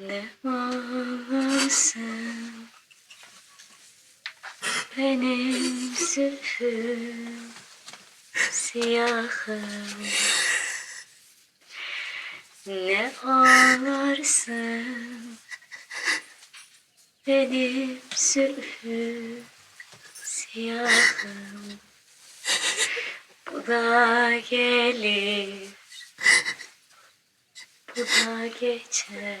Ne olursun benim zülfüm siyahım. Ne olursun benim zülfüm siyahım. Bu da gelir. Bu da geçer